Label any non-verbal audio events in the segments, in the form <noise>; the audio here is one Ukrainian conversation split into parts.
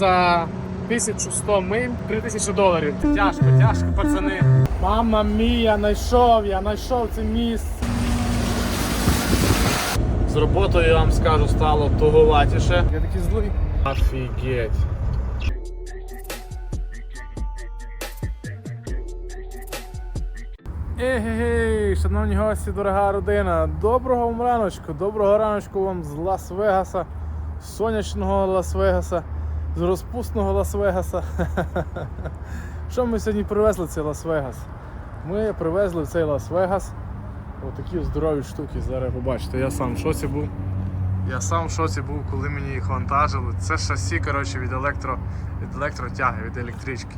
За 1100 миль 3000 доларів. Тяжко, тяжко, пацани. Мама мія, знайшов я, знайшов це місце. З роботою я вам скажу стало туговатіше. Я такий злий. Офігеть. Егегей, шановні гості, дорога родина, доброго вам раночку, доброго раночку вам з Лас-Вегаса, сонячного Лас-Вегаса, з розпусного Лас-Вегаса. <laughs> Що ми сьогодні привезли цей Лас-Вегас? Ми привезли в цей Лас-Вегас отакі здорові штуки. Зараз побачите, я сам в шоці був. Я сам в шоці був, коли мені їх вантажили. Це шасі коротше, від, електро, від електротяги, від електрички.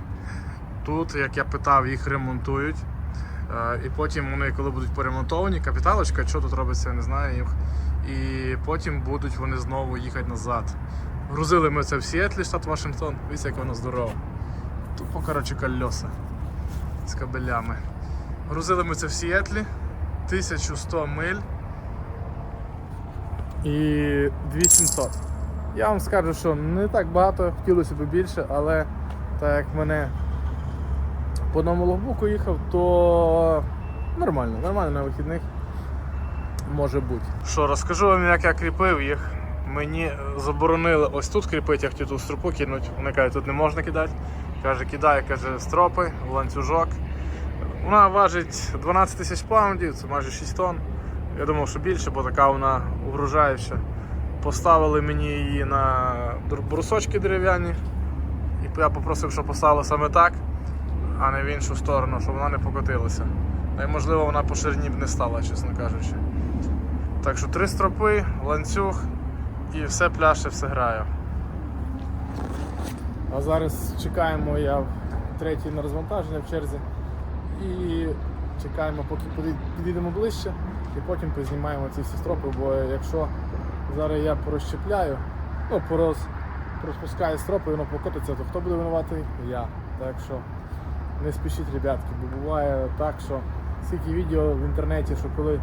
Тут, як я питав, їх ремонтують. Е, І потім вони, коли будуть поремонтовані, капіталочка, що тут робиться, я не знаю їх. І потім будуть вони знову їхати назад. Грузили ми це в Сіетлі, штат Вашингтон. Дивіться, як воно здорово. Тупо, коротше, кольоса з кабелями. Грузили ми це в Сіетлі. 1100 миль і 2700. Я вам скажу, що не так багато, хотілося б більше, але так як мене по одному логбуку їхав, то нормально, нормально на вихідних може бути. Що, розкажу вам, як я кріпив їх. Мені заборонили ось тут кріпити, я хотів ту стропу кинути. Вони кажуть, тут не можна кидати. Каже, кидай, каже, стропи, в ланцюжок. Вона важить 12 тисяч паундів, це майже 6 тонн. Я думав, що більше, бо така вона угрожаюча. Поставили мені її на брусочки дерев'яні. І я попросив, щоб поставили саме так, а не в іншу сторону, щоб вона не покотилася. Та й можливо вона по ширині б не стала, чесно кажучи. Так що три стропи, ланцюг і все пляше, все грає. А зараз чекаємо я третій на розвантаження в черзі. І чекаємо, поки підійдемо ближче, і потім познімаємо ці всі стропи, бо якщо зараз я порозщепляю, ну, пороз, розпускаю стропи, воно покотиться, то хто буде винуватий? Я. Так що не спішіть, ребятки, бо буває так, що скільки відео в інтернеті, що коли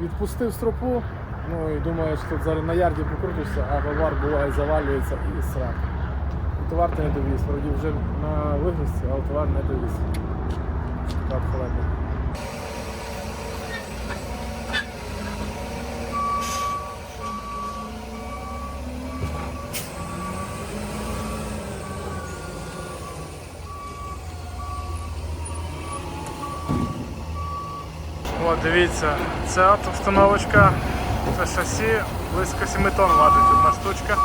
відпустив стропу, ну і думаєш, що тут зараз на ярді покрутишся, а товар буває завалюється і срак. І товар ти не довіз. Вроді вже на вигрузці, але товар не довіз. Так, холодно. О, дивіться, це от установочка, це шасі, близько 7 тонн важить одна штучка.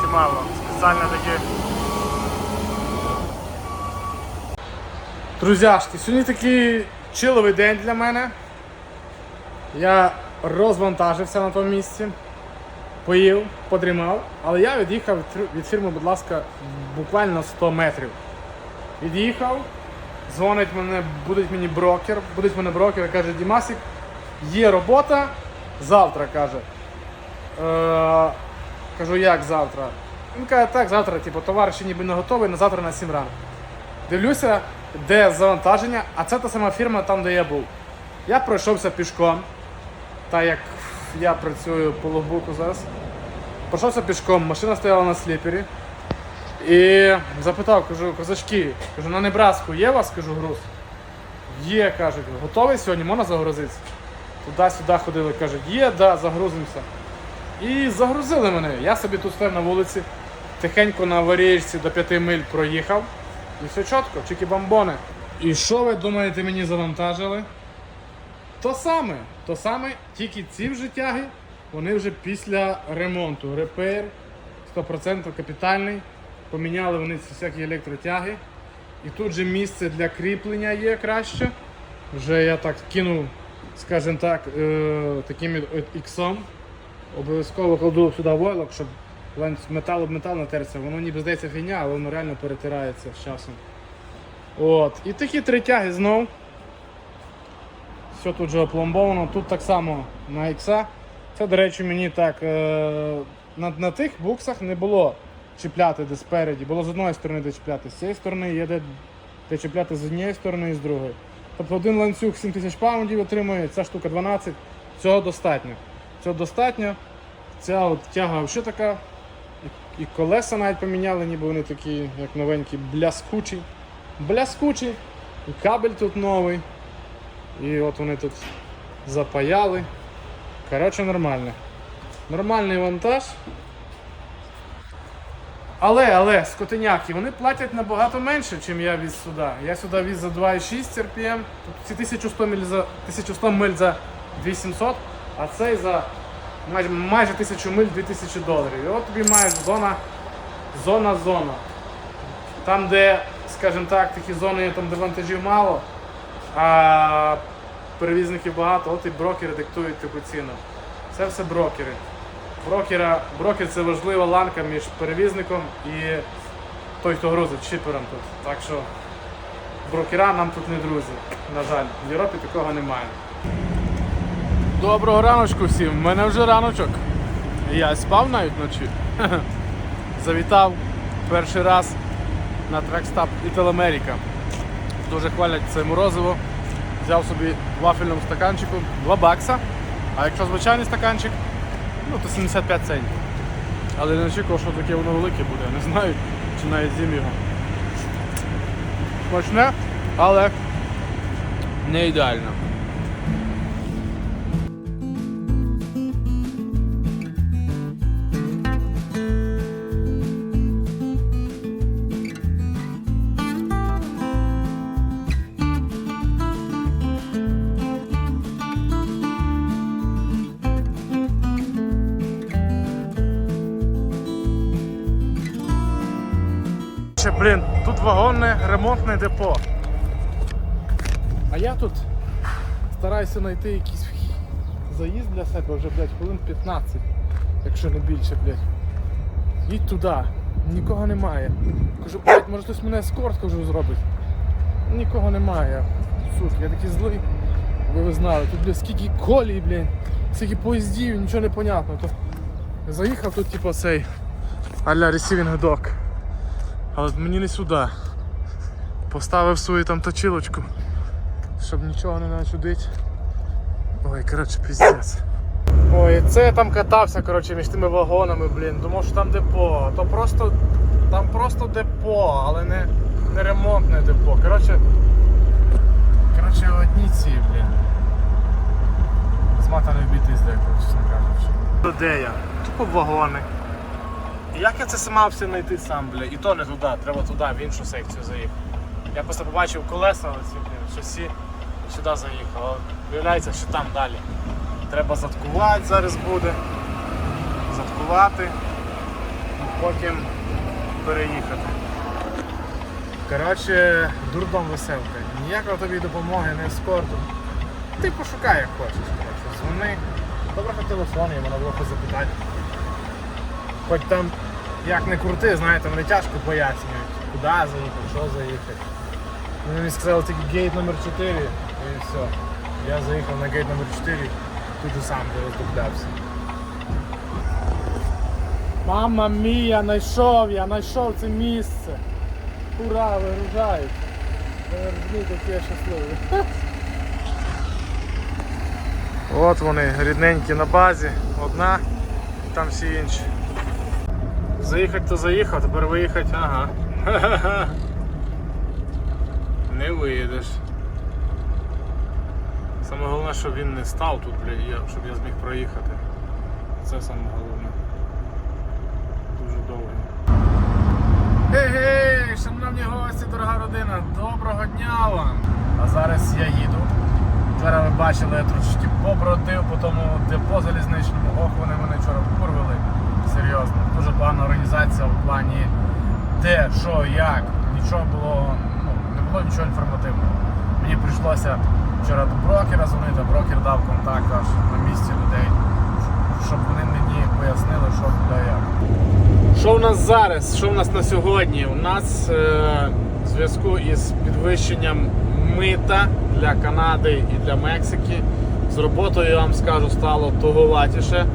Чимало. Спеціально такі. Друзяшки, сьогодні такий чиловий день для мене. Я розвантажився на тому місці, поїв, подрімав, але я від'їхав від фірми, будь ласка, буквально 100 метрів. Від'їхав, дзвонить мене, буде мені брокер, буде мене брокер, каже, Дімасик, є робота, завтра каже. Е, кажу, як завтра? Він каже, так, завтра, типу, товар ще ніби не готовий, на завтра на 7 ранку. Дивлюся, де завантаження, а це та сама фірма там, де я був. Я пройшовся пішком, так як я працюю по логбуку зараз. Пройшовся пішком, машина стояла на сліпері. І запитав, кажу, козачки, кажу, на Небраску є у вас, кажу, груз? Є, кажуть, готовий сьогодні, можна загрузитися? Туди-сюди ходили, кажуть, є, да, загрузимося. І загрузили мене. Я собі тут стояв на вулиці, тихенько на аварієчці до 5 миль проїхав. І все чітко, чики-бамбони. І що ви думаєте, мені завантажили? То саме, то саме, тільки ці вже тяги, вони вже після ремонту. Репейр 100% капітальний. Поміняли вони ці всякі електротяги. І тут же місце для кріплення є краще. Вже я так кинув, скажімо так, е, таким іксом. Обов'язково кладу сюди войлок, щоб метал об метал натерся. Воно ніби здається фігня, але воно реально перетирається з часом. От. І такі три тяги знов. Все тут же опломбовано. Тут так само на ікса. Це, до речі, мені так е, на, на тих буксах не було чіпляти де спереді. Було з одної сторони де чіпляти, з цієї сторони є де, де чіпляти з однієї сторони і з другої. Тобто один ланцюг 7000 паундів отримує, ця штука 12, цього достатньо. Цього достатньо. Ця от тяга взагалі така і колеса навіть поміняли, ніби вони такі, як новенькі, бляскучі. Бляскучі. І кабель тут новий. І от вони тут запаяли. Коротше, нормально. Нормальний вантаж. Але, але, скотиняки, вони платять набагато менше, ніж я віз сюди. Я сюди віз за 2,6 RPM, ці 1100 миль за 1100 миль за 2700, а цей за майже, майже 1000 миль 2000 доларів. І от тобі маєш зона, зона, зона. Там, де, скажімо так, такі зони, там, де вантажів мало, а перевізників багато, от і брокери диктують таку ціну. Це все брокери. Брокера, брокер це важлива ланка між перевізником і той, хто грузить чипером тут. Так що брокера нам тут не друзі. На жаль, в Європі такого немає. Доброго раночку всім. У мене вже раночок. Я спав навіть вночі. <laughs> Завітав перший раз на трекстап Італамерика. Дуже хвалять це морозиво. Взяв собі в вафельному стаканчику 2 бакса. А якщо звичайний стаканчик, ну то 75 центів. Але не очікував, що таке воно велике буде. Не знаю, чи навіть з'їм його. Смачне, але не ідеально. Ще, блін, тут вагонне ремонтне депо. А я тут стараюся знайти якийсь заїзд для себе вже, блядь, хвилин 15, якщо не більше, блядь. Їдь туди, нікого немає. Кажу, блядь, може хтось мене ескорт кажу, зробить. Нікого немає. Сука, я такий злий. Ви ви знали, тут блядь, скільки колій, блядь, скільки поїздів, нічого не понятно. То заїхав тут, типу, цей а-ля receiving dock. Але мені не сюди. Поставив свою там точилочку, щоб нічого не начудить. Ой, коротше, піздець. Ой, це я там катався коротше, між тими вагонами, блін. Думав, що там депо. То просто. Там просто депо, але не, не ремонтне депо. Коротше. Коротше, одні ці, блін. Змата не вбитий з деколи, чесно кажучи. Де я? Тупо вагони. Як я це сама все знайти сам, бля? І то не туди, треба туди, в іншу секцію заїхати. Я просто побачив колеса оці, блін, шосі, сюди заїхав. Виявляється, що там далі. Треба заткувати зараз буде. Заткувати, потім переїхати. Коротше, дурдом веселка. Ніякої тобі допомоги, не ескорту. Ти пошукай як хочеш. Коротше. Дзвони. Добре, телефон, йому треба запитати. Хоч там як не крути, знаєте, вони тяжко пояснюють, куди заїхати, що заїхати. Вони мені сказали тільки гейт номер 4 і все. Я заїхав на гейт номер 4, тут і сам де роздуплявся. Мама мія, знайшов я, знайшов це місце. Ура, вигружають. Верні такі щасливі. От вони, рідненькі на базі, одна, і там всі інші. Заїхати то заїхав, тепер виїхати, ага. <laughs> Не виїдеш. Саме головне, щоб він не став тут, щоб я зміг проїхати. Це саме головне. Дуже довго. Гей-гей, шановні гості, дорога родина, доброго дня вам! А зараз я їду. Вчора ви бачили, я трошечки побродив по тому депо залізничному. Ох, вони мене вчора покурвили. Серйозно. Дуже погана організація в плані де, що, як. Нічого було, ну, не було нічого інформативного. Мені прийшлося вчора до брокера дзвонити, брокер дав контакт аж на місці людей, щоб вони мені пояснили, що куди як. Що в нас зараз? Що в нас на сьогодні? У нас е, в зв'язку із підвищенням мита для Канади і для Мексики. З роботою я вам скажу стало туговатіше.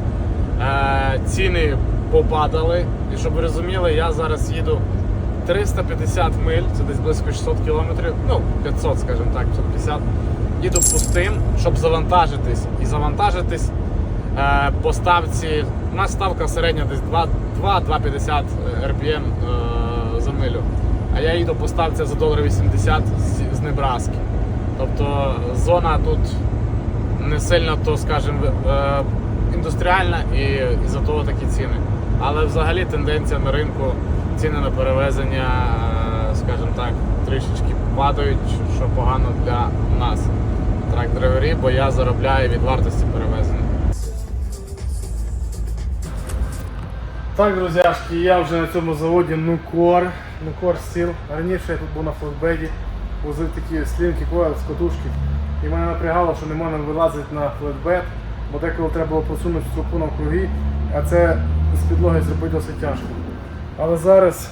Е, ціни попадали. І щоб ви розуміли, я зараз їду 350 миль, це десь близько 600 кілометрів, ну 500, скажімо так, 550. Їду пустим, щоб завантажитись. І завантажитись е, по ставці нас ставка середня десь 2-2,50 RPM е, за милю. А я їду по ставці за долар 80 з, Небраски. Тобто зона тут не сильно, то скажімо, індустріальна і, за того такі ціни. Але взагалі тенденція на ринку, ціни на перевезення, скажімо так, трішечки падають, що погано для нас, трак-драйверів, бо я заробляю від вартості перевезення. Так, друзяшки, я вже на цьому заводі Нукор, Нукор Стіл. Раніше я тут був на флетбеді, возив такі слінки койл з катушки. І мене напрягало, що не можна вилазити на флетбед, бо деколи треба було просунути стропу навкруги, а це з підлоги зробити досить тяжко. Але зараз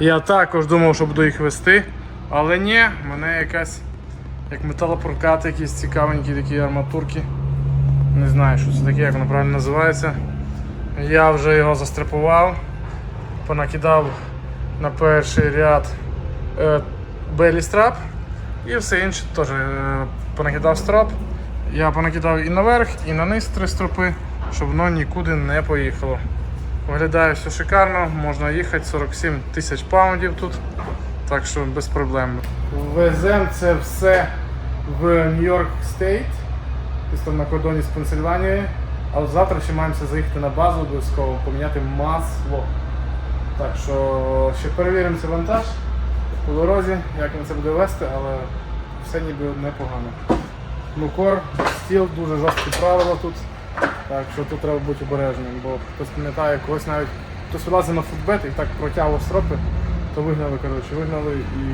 я також думав, що буду їх вести, але ні, мене якась як металопрокат, якісь цікавенькі такі арматурки. Не знаю, що це таке, як воно правильно називається. Я вже його застрипував, понакидав на перший ряд е, белі страп і все інше теж е, понакидав строп. Я понакидав і наверх, і на низ три стропи, щоб воно нікуди не поїхало. Виглядає все шикарно, можна їхати 47 тисяч паундів тут, так що без проблем. Веземо це все в Нью-Йорк Стейт, там на кордоні з Пенсильванією. Але завтра ще маємося заїхати на базу обов'язково, поміняти масло. Так що ще перевіримо цей вантаж по дорозі, як він це буде вести, але все ніби непогано. Нукор, стіл, дуже жорсткі правила тут. Так що тут треба бути обережним, бо хтось пам'ятає, когось навіть хтось вилазив на футбет і так протягував стропи, то вигнали, коротше, вигнали і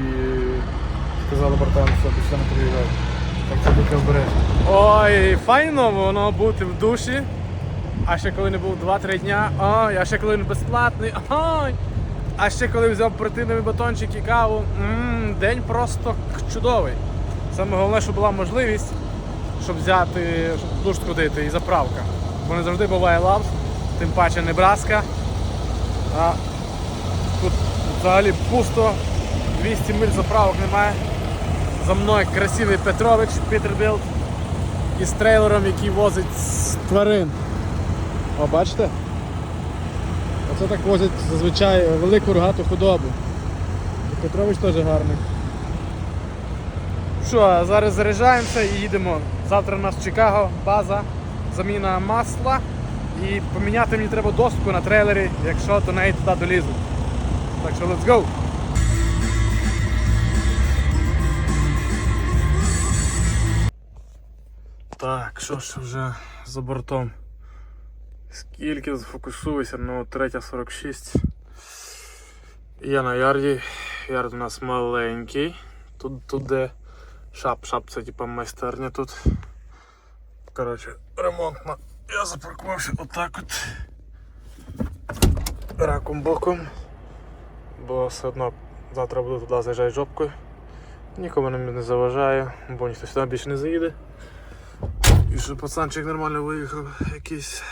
сказали братан, що після не приїжджай. Так що будьте обережні. Ой, файно воно бути в душі. А ще коли не був 2-3 дня, ой, а ще коли він безплатний, ой. А ще коли взяв протеїновий батончик і каву, м, день просто чудовий. Саме головне, що була можливість, щоб взяти, щоб душ сходити і заправка. Бо не завжди буває лавс, тим паче Небраска. А тут взагалі пусто, 200 миль заправок немає. За мною красивий Петрович Пітербілд із трейлером, який возить тварин. О, бачите? Оце так возять зазвичай велику рогату худобу. Петрович теж гарний. Що, зараз заряджаємося і їдемо. Завтра у нас Чикаго, база, заміна масла. І поміняти мені треба доску на трейлері, якщо до неї туди долізу. Так що let's go! Так, що ж вже за бортом? Скільки зафокусуюся, ну 3.46. Я на ярді. Ярд у нас маленький. Тут, тут де шап, шап це типа майстерня тут. Коротше, ремонтна. Я запаркувався отак от. Раком боком. Бо все одно завтра буду туди заїжджати жопкою. Нікому не заважаю, бо ніхто сюди більше не заїде. І що пацанчик нормально виїхав якийсь.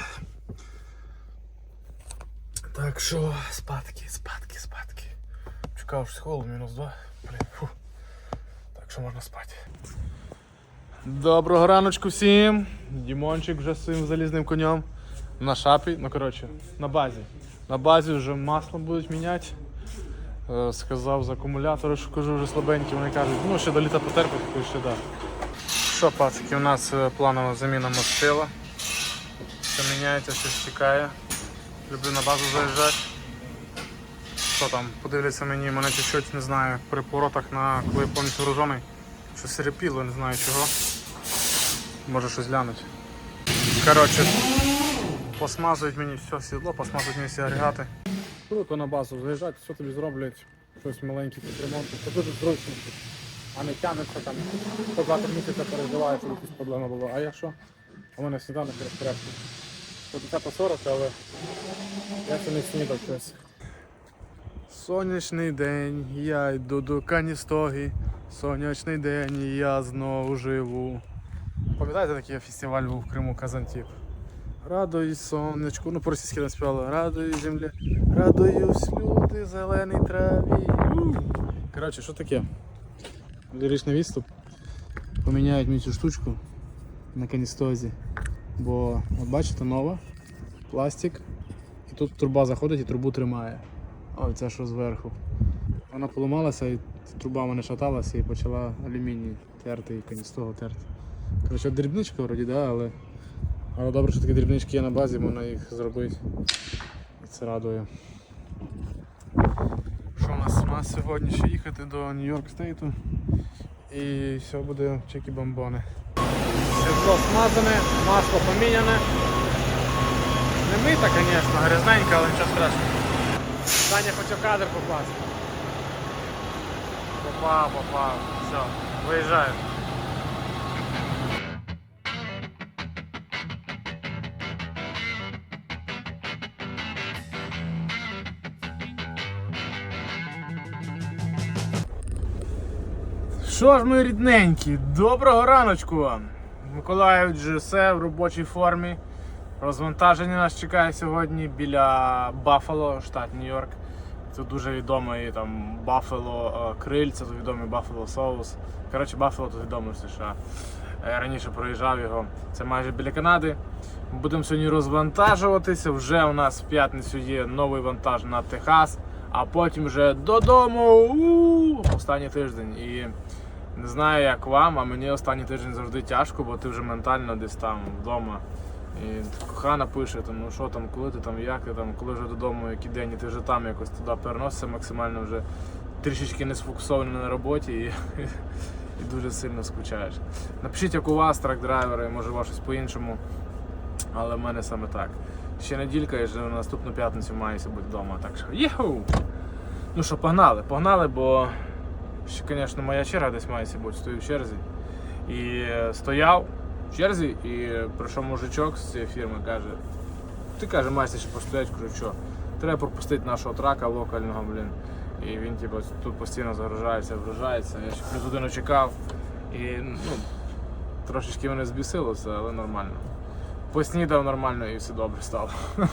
Так що спадки, спадки, спадки. Чекав, що холодно, мінус 2. Блін, фу. Так що можна спати. Доброго раночку всім. Дімончик вже з своїм залізним конем. На шапі, ну коротше, на базі. На базі вже масло будуть міняти. Е, Сказав з акумулятора, що кажу вже слабенькі, вони кажуть, ну ще до літа потерпить, то ще да. Що, пацики, у нас е, планова заміна мастила. Все міняється, щось чекає. Люблю на базу заїжджати. Що там, подивляться мені, мене чуть-чуть, не знаю, при поворотах на коли я повністю гружений. Щось репіло, не знаю чого. Може щось глянуть. Коротше, посмазують мені все сідло, посмазують мені всі агрегати. Круто на базу заїжджати, все тобі зроблять, щось маленьке під ремонт. Це дуже зручно. А не тягнеться там, по 2 місяця переживає, що якісь проблеми були. А я що? У мене сніданок розпорядку. 50-40, але я це не снідав щось. Сонячний день, я йду до Каністоги. Сонячний день, я знову живу. Пам'ятаєте, такий фестиваль був в Криму Казантіп? Радуюсь сонечку, ну по-російськи не співали. Радуюсь землі, радуюсь люди, зеленій траві. Коротше, що таке? Ліричний відступ. Поміняють мені цю штучку на каністозі. Бо от бачите нова. пластик. І тут труба заходить і трубу тримає. Ой, це що зверху. Вона поламалася і труба мене шаталася і почала алюміній терти і з того терти. Коротше, дрібничка вроді, да, але, але добре, що такі дрібнички є на базі, можна їх зробити. І це радує. Що у нас? У нас сьогодні ще їхати до Нью-Йорк Стейту. І все буде чекі бомбони. Сідло смазане, масло поміняне. Не мита, звісно, грязненька, але нічого страшного. Саня хоче кадр попасти. Попав, попав. Все, виїжджаю. Що ж, мої рідненькі, доброго раночку вам! Миколаїв GSE в робочій формі. Розвантаження нас чекає сьогодні біля Баффало, штат Нью-Йорк. Це дуже відомий там Баффало криль, це відомий Баффало соус. Коротше, Баффало тут відомий в США. Я раніше проїжджав його. Це майже біля Канади. Будемо сьогодні розвантажуватися. Вже у нас в п'ятницю є новий вантаж на Техас, а потім вже додому. У-у-у! Останній тиждень. І не знаю, як вам, а мені останній тиждень завжди тяжко, бо ти вже ментально десь там вдома. І кохана пише, там, ну що там, коли ти там, як ти там, коли вже додому, який день, і ти вже там якось туди переносишся максимально вже трішечки не сфокусований на роботі і, <laughs> і дуже сильно скучаєш. Напишіть, як у вас трак-драйвери, може у вас щось по-іншому, але в мене саме так. Ще неділька і вже на наступну п'ятницю маюся бути вдома. Так що єху! Ну що, погнали, погнали, бо ще, звісно, моя черга десь має бути, стою в черзі. І е, стояв в черзі, і прийшов мужичок з цієї фірми, каже, ти каже, майстер ще постоять, кажу, що треба пропустити нашого трака локального, блін. І він типу, тут постійно загружається, вгружається. Я ще плюс годину чекав. І ну, трошечки мене збісилося, але нормально. Поснідав нормально і все добре стало. <laughs>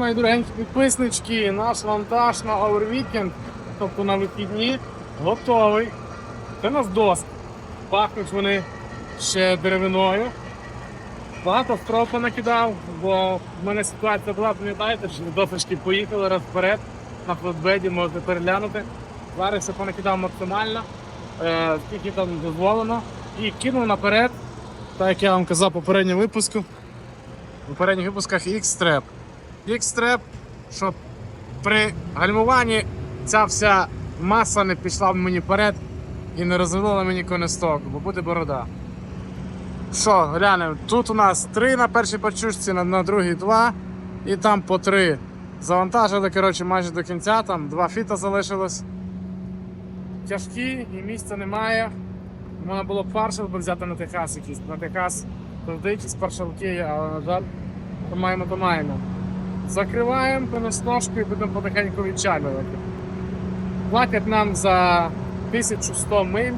мої дорогенькі підписнички, наш вантаж на Our тобто на вихідні, готовий. Це нас доски. Пахнуть вони ще деревиною. Багато стропа накидав, бо в мене ситуація була, пам'ятаєте, що досочки поїхали раз вперед на флотбеді, можете переглянути. Зараз все понакидав максимально, е, скільки там дозволено, і кинув наперед, так як я вам казав в попередньому випуску. В попередніх випусках X-Strap. X-Strap, щоб при гальмуванні ця вся маса не пішла мені вперед і не розвалила мені конесток, бо буде борода. Що, глянемо, тут у нас три на першій почушці, на, на другій два і там по три. Завантажили коротше, майже до кінця, там два фіта залишилось. Тяжкі і місця немає. Можна було б паршал взяти на Техас якийсь. На Техас завжди якісь паршалки але на жаль, то маємо, то маємо. Закриваємо понастожку і будемо потихеньку відчалювати. Платять нам за 1100 миль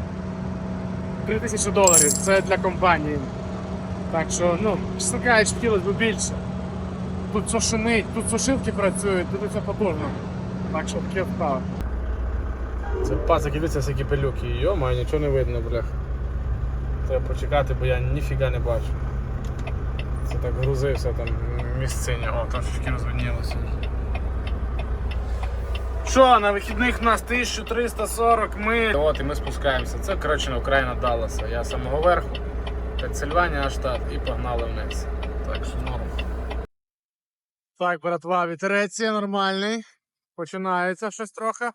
3000 доларів. Це для компанії. Так що, ну, чесно кажучи, хотілося більше. Тут все шумить, тут сушилки працюють, тут все потужно. Так що таке вправо. Це пацаки, дивіться всякі пилюки. Йома, нічого не видно, блях. Треба почекати, бо я ніфіга не бачу. Це так грузився там місцині. О, трошечки розвинілося. Що, на вихідних у нас 1340 ми. От і ми спускаємося. Це коротше на Україна Далласа. Я з самого верху, Пенсильванія штат і погнали вниз. Так що норм. Так, братва, вітерець нормальний. Починається щось трохи.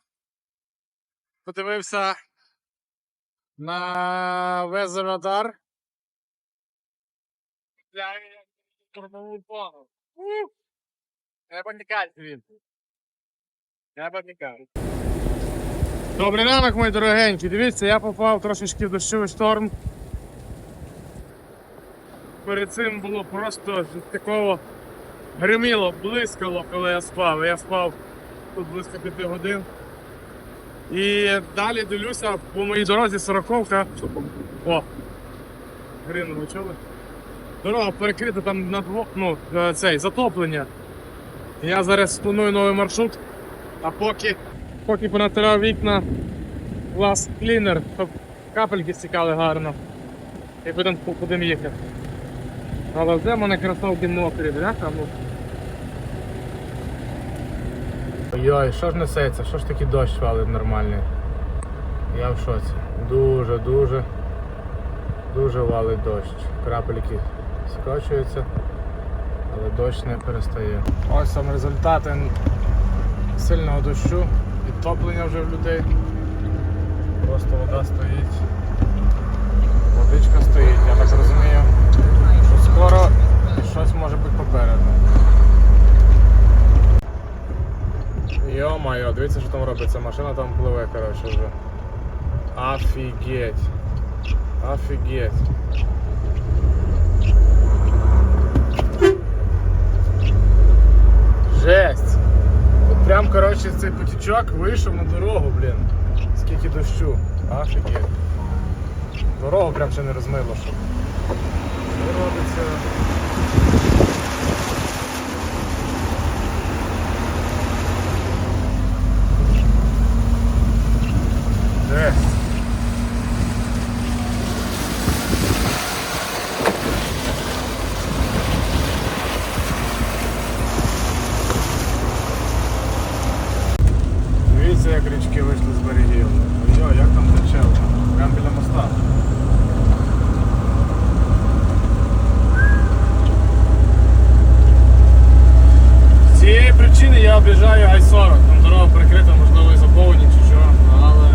Подивився на Везерадар. Турбову плану. Треба тікати він. Треба тікати. Добрий ранок, мої дорогенькі. Дивіться, я попав трошечки в дощовий шторм. Перед цим було просто такого гриміло, блискало, коли я спав. Я спав тут близько 5 годин. І далі дивлюся по моїй дорозі 40-ка. О! Грину, ви чули? Дорога перекрита там на дво... ну, е, цей, затоплення. Я зараз планую новий маршрут, а поки, поки понатирав вікна глаз клінер, щоб капельки стікали гарно. І будемо будемо їхати. Але вже мене кросовки мокрі, бляха, ну. Ой, що ж несеться? Що ж такий дощ валить нормальний? Я в шоці. Дуже, дуже, дуже валить дощ. Крапельки скочуються, але дощ не перестає. Ось саме результати сильного дощу, підтоплення вже в людей. Просто вода стоїть. Водичка стоїть, я так розумію, що скоро щось може бути попереду. Йо-моє, дивіться, що там робиться. Машина там пливе, коротше, вже. Офігеть. Офігеть. Жесть. От прям, коротше, цей потічок вийшов на дорогу, блін. Скільки дощу. Офігеть. Дорогу прям ще не розмило, що. Робиться? Жесть. Дивіться, як річки вийшли з берегів. Йо, як там тече? Прямо біля моста. З цієї причини я об'їжджаю Ай-40. Там дорога перекрита, можливо, і заповнені чи що, але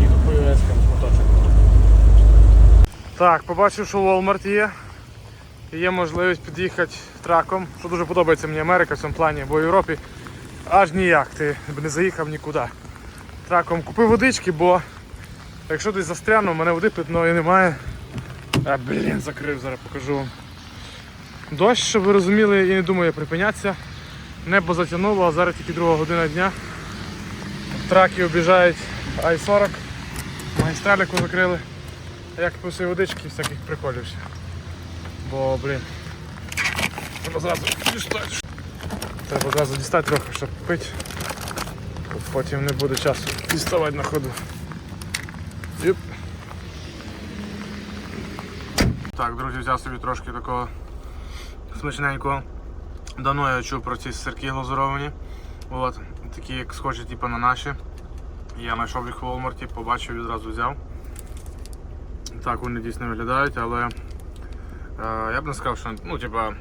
їду по ЮСКам моточок. Так, побачив, що Walmart є. Є можливість під'їхати траком. Що дуже подобається мені Америка в цьому плані, бо в Європі аж ніяк, ти б не заїхав нікуди. Траком купив водички, бо якщо десь застряну, мене води питної немає. А, блін, закрив, зараз покажу вам. Дощ, щоб ви розуміли, і не думаю припинятися. Небо затягнуло, а зараз тільки друга година дня. Траки обіжають Ай-40. Магістраліку закрили. Як писи водички, всяких приколів. ще. Бо, блін. Треба зразу дістати. Треба зразу дістати трохи, щоб пити. Потім не буде часу діставати на ходу. Юп. Так, друзі, взяв собі трошки такого смачненького. Давно я чув про ці сирки глазуровані. От, такі як схожі типу, на наші. Я знайшов їх в Walmart, побачив і відразу взяв. Так вони дійсно виглядають, але е, я б не сказав, що ну, типа,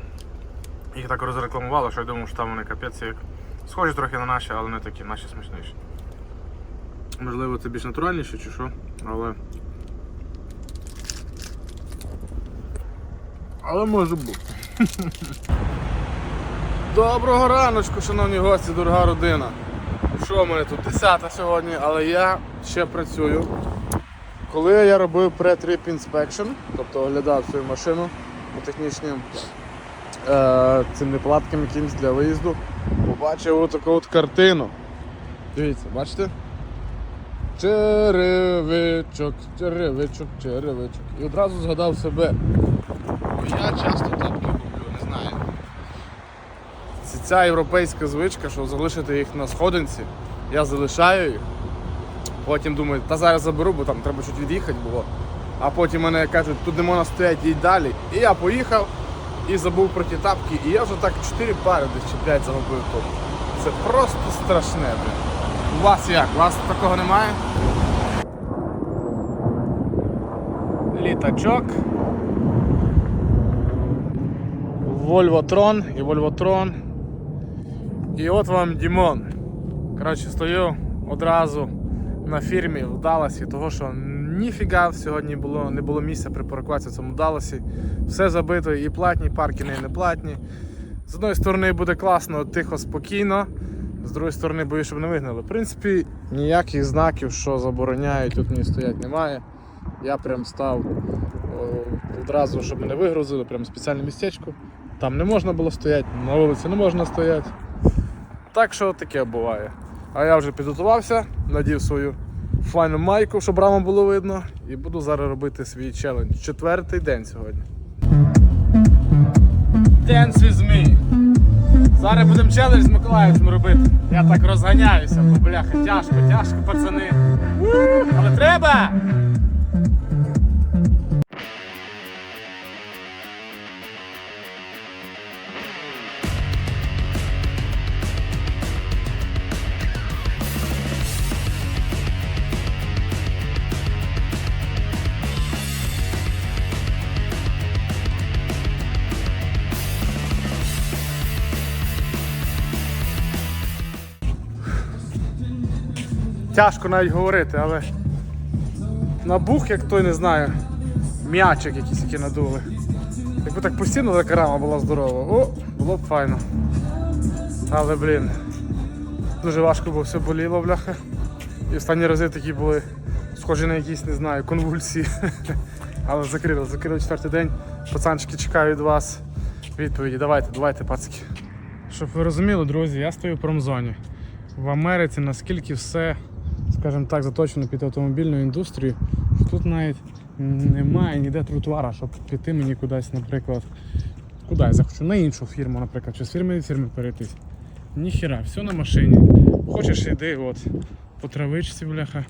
їх так розрекламували, що я думав, що там вони капець як. Схожі трохи на наші, але не такі, наші смачніші. Можливо, це більш натуральніше чи що, але. Але може бути. <laughs> Доброго раночку, шановні гості, дорога родина. Що в мене тут 10 сьогодні, але я ще працюю. Коли я робив pre-trip inspection, тобто оглядав свою машину по технічним е, цим неполадкам якимось для виїзду, побачив отаку от картину. Дивіться, бачите? Черевичок, черевичок, черевичок. І одразу згадав себе. Я часто тапки роблю, не знаю. Це ця європейська звичка, що залишити їх на сходинці, я залишаю їх. Потім думаю, та зараз заберу, бо там треба чуть від'їхати було. А потім мене кажуть, тут не можна стояти, їдь далі. І я поїхав і забув про ті тапки. І я вже так 4 пари десь чи 5 загубив тут. Це просто страшне, блін. У вас як? У вас такого немає? Літачок. Вольвотрон і Вольвотрон. І от вам Дімон. Коротше, стою одразу на фірмі в Далласі, того що ніфіга сьогодні було, не було місця припаркуватися в цьому Далласі. Все забито, і платні паркінги, і не платні. З одної сторони буде класно, тихо, спокійно, з другої сторони боюсь, щоб не вигнали. В принципі, ніяких знаків, що забороняють, тут мені стоять немає. Я прям став одразу, щоб мене вигрузили, прям спеціальне містечко. Там не можна було стояти, на вулиці не можна стояти. Так що таке буває. А я вже підготувався, надів свою файну майку, щоб рама було видно. І буду зараз робити свій челендж. Четвертий день сьогодні. Dance with me. Зараз будемо челендж з Миколаївцем робити. Я так розганяюся, бо бляха, тяжко, тяжко, пацани. Але треба! Тяжко навіть говорити, але набух, як той не знаю, м'ячик якийсь який надули. Якби так постійно така рама була здорова, о, було б файно. Але блін, дуже важко, бо все боліло, бляха. І останні рази такі були схожі на якісь, не знаю, конвульсії. <laughs> Але закрили, закрили четвертий день. Пацанчики чекають від вас відповіді. Давайте, давайте, пацики. Щоб ви розуміли, друзі, я стою в промзоні. В Америці наскільки все, скажімо так, заточено під автомобільну індустрію, що тут навіть немає ніде тротуара, щоб піти мені кудись, наприклад, куди я захочу, на іншу фірму, наприклад, чи з фірми до фірми перейтись. Ніхіра, все на машині. Хочеш іди, от, по травичці, бляха,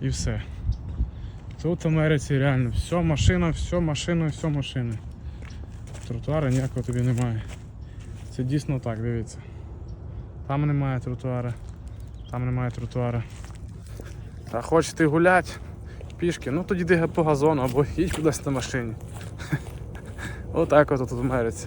і все. Тут в Америці реально все машина, все машина, все машина. Тротуара ніякого тобі немає. Це дійсно так, дивіться. Там немає тротуара, там немає тротуара. Та хочете гуляти пішки, ну тоді йди по газону або їдь кудись на машині. <laughs> Отак от тут в Америці.